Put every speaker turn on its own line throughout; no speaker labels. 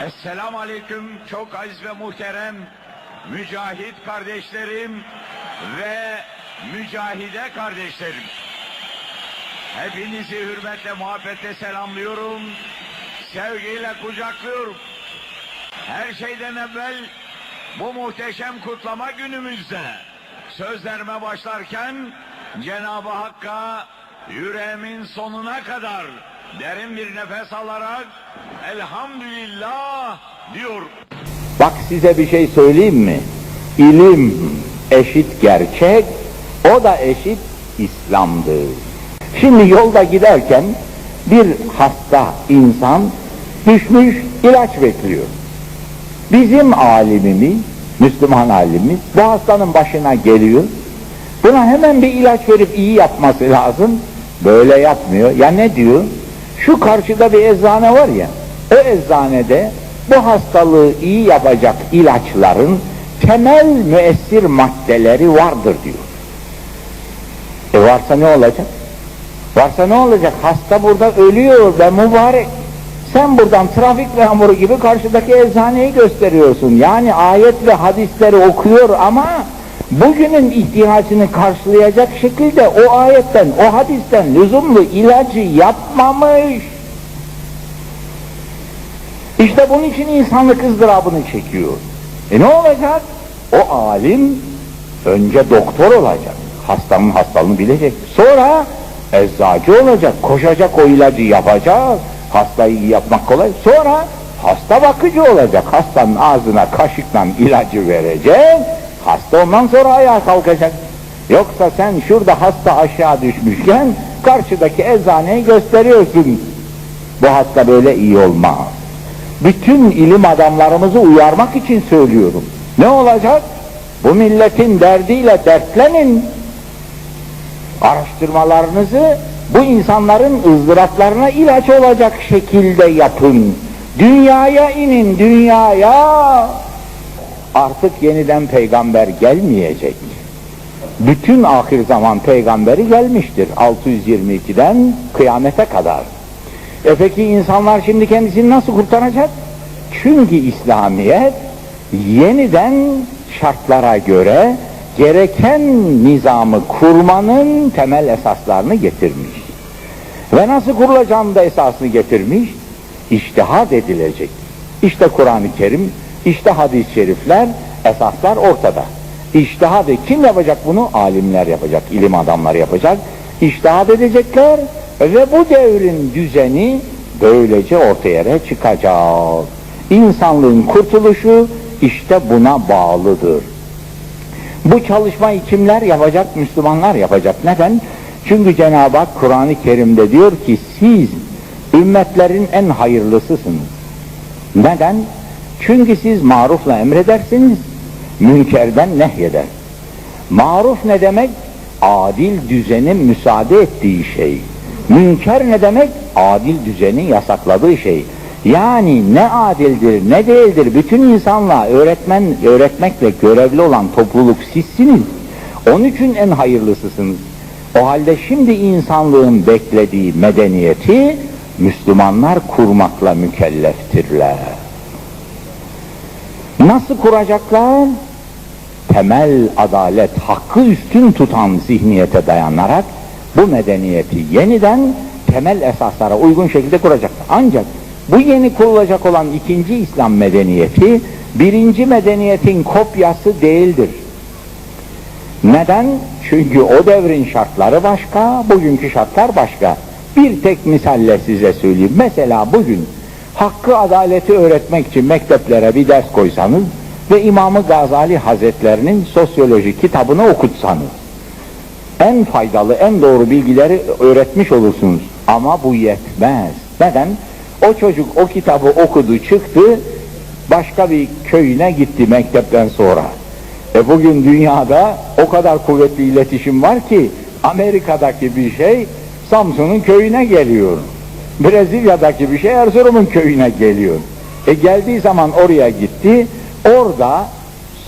Esselamu Aleyküm çok aziz ve muhterem mücahit kardeşlerim ve mücahide kardeşlerim. Hepinizi hürmetle muhabbetle selamlıyorum. Sevgiyle kucaklıyorum. Her şeyden evvel bu muhteşem kutlama günümüzde sözlerime başlarken Cenab-ı Hakk'a yüreğimin sonuna kadar derin bir nefes alarak elhamdülillah diyor.
Bak size bir şey söyleyeyim mi? İlim eşit gerçek, o da eşit İslam'dır. Şimdi yolda giderken bir hasta insan düşmüş ilaç bekliyor. Bizim alimimiz, Müslüman alimimiz bu hastanın başına geliyor. Buna hemen bir ilaç verip iyi yapması lazım. Böyle yapmıyor. Ya ne diyor? Şu karşıda bir eczane var ya, o eczanede bu hastalığı iyi yapacak ilaçların temel müessir maddeleri vardır diyor. E varsa ne olacak? Varsa ne olacak? Hasta burada ölüyor ve mübarek. Sen buradan trafik memuru gibi karşıdaki eczaneyi gösteriyorsun. Yani ayet ve hadisleri okuyor ama bugünün ihtiyacını karşılayacak şekilde o ayetten, o hadisten lüzumlu ilacı yapmamış. İşte bunun için insanlık ızdırabını çekiyor. E ne olacak? O alim önce doktor olacak. Hastanın hastalığını bilecek. Sonra eczacı olacak. Koşacak o ilacı yapacak. Hastayı yapmak kolay. Sonra hasta bakıcı olacak. Hastanın ağzına kaşıkla ilacı verecek. Hasta ondan sonra ayağa kalkacak. Yoksa sen şurada hasta aşağı düşmüşken karşıdaki eczaneyi gösteriyorsun. Bu hasta böyle iyi olmaz. Bütün ilim adamlarımızı uyarmak için söylüyorum. Ne olacak? Bu milletin derdiyle dertlenin. Araştırmalarınızı bu insanların ızdıraplarına ilaç olacak şekilde yapın. Dünyaya inin, dünyaya. Artık yeniden peygamber gelmeyecek. Bütün ahir zaman peygamberi gelmiştir 622'den kıyamete kadar. E peki insanlar şimdi kendisini nasıl kurtaracak? Çünkü İslamiyet yeniden şartlara göre gereken nizamı kurmanın temel esaslarını getirmiş. Ve nasıl kurulacağını da esasını getirmiş? İçtihat edilecek. İşte Kur'an-ı Kerim, işte hadis-i şerifler, esaslar ortada. İçtihadı kim yapacak bunu? Alimler yapacak, ilim adamları yapacak. İçtihat edecekler ve bu devrin düzeni böylece ortaya çıkacak. İnsanlığın kurtuluşu işte buna bağlıdır. Bu çalışmayı kimler yapacak? Müslümanlar yapacak. Neden? Çünkü Cenab-ı Hak Kur'an-ı Kerim'de diyor ki siz ümmetlerin en hayırlısısınız. Neden? Çünkü siz marufla emredersiniz, münkerden nehyeder. Maruf ne demek? Adil düzenin müsaade ettiği şey. Münker ne demek? Adil düzenin yasakladığı şey. Yani ne adildir ne değildir bütün insanlığa öğretmen öğretmekle görevli olan topluluk sizsiniz. Onun için en hayırlısısınız. O halde şimdi insanlığın beklediği medeniyeti Müslümanlar kurmakla mükelleftirler. Nasıl kuracaklar? Temel adalet, hakkı üstün tutan zihniyete dayanarak bu medeniyeti yeniden temel esaslara uygun şekilde kuracaklar. Ancak bu yeni kurulacak olan ikinci İslam medeniyeti birinci medeniyetin kopyası değildir. Neden? Çünkü o devrin şartları başka, bugünkü şartlar başka. Bir tek misalle size söyleyeyim. Mesela bugün hakkı adaleti öğretmek için mekteplere bir ders koysanız ve İmam-ı Gazali Hazretlerinin sosyoloji kitabını okutsanız en faydalı, en doğru bilgileri öğretmiş olursunuz. Ama bu yetmez. Neden? O çocuk o kitabı okudu, çıktı, başka bir köyüne gitti mektepten sonra. E bugün dünyada o kadar kuvvetli iletişim var ki Amerika'daki bir şey Samsun'un köyüne geliyor. Brezilya'daki bir şey Erzurum'un köyüne geliyor. E geldiği zaman oraya gitti. Orada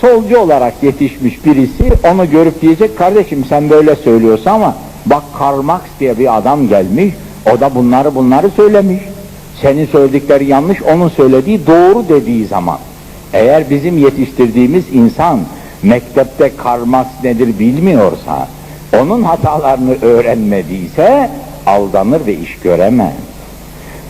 solcu olarak yetişmiş birisi onu görüp diyecek kardeşim sen böyle söylüyorsun ama bak Karl Marx diye bir adam gelmiş o da bunları bunları söylemiş. senin söyledikleri yanlış, onun söylediği doğru dediği zaman. Eğer bizim yetiştirdiğimiz insan mektepte karmas nedir bilmiyorsa, onun hatalarını öğrenmediyse aldanır ve iş göremez.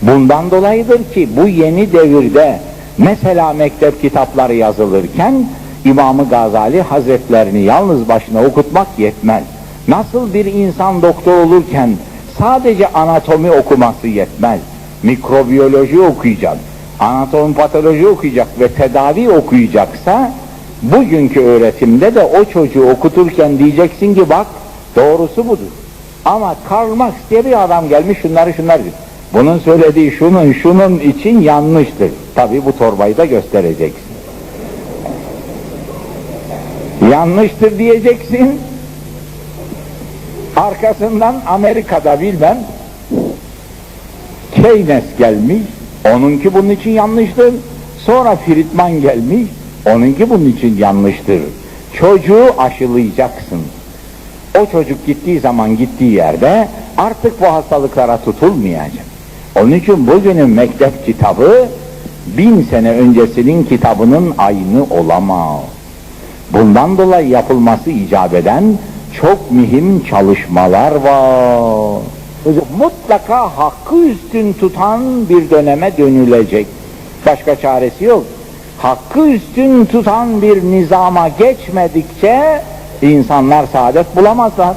Bundan dolayıdır ki bu yeni devirde mesela mektep kitapları yazılırken İmam-ı Gazali Hazretlerini yalnız başına okutmak yetmez. Nasıl bir insan doktor olurken sadece anatomi okuması yetmez. Mikrobiyoloji okuyacak, anatomi patoloji okuyacak ve tedavi okuyacaksa bugünkü öğretimde de o çocuğu okuturken diyeceksin ki bak doğrusu budur. Ama Karl Marx diye bir adam gelmiş şunları diyor. Bunun söylediği şunun şunun için yanlıştır. Tabi bu torbayı da göstereceksin. Yanlıştır diyeceksin. Arkasından Amerika'da bilmem Keynes gelmiş. Onunki bunun için yanlıştır. Sonra Friedman gelmiş. Onunki bunun için yanlıştır. Çocuğu aşılayacaksın. O çocuk gittiği zaman gittiği yerde artık bu hastalıklara tutulmayacak. Onun için bugünün mektep kitabı bin sene öncesinin kitabının aynı olamaz. Bundan dolayı yapılması icap eden çok mühim çalışmalar var. Mutlaka hakkı üstün tutan bir döneme dönülecek. Başka çaresi yok. Hakkı üstün tutan bir nizama geçmedikçe insanlar saadet bulamazlar.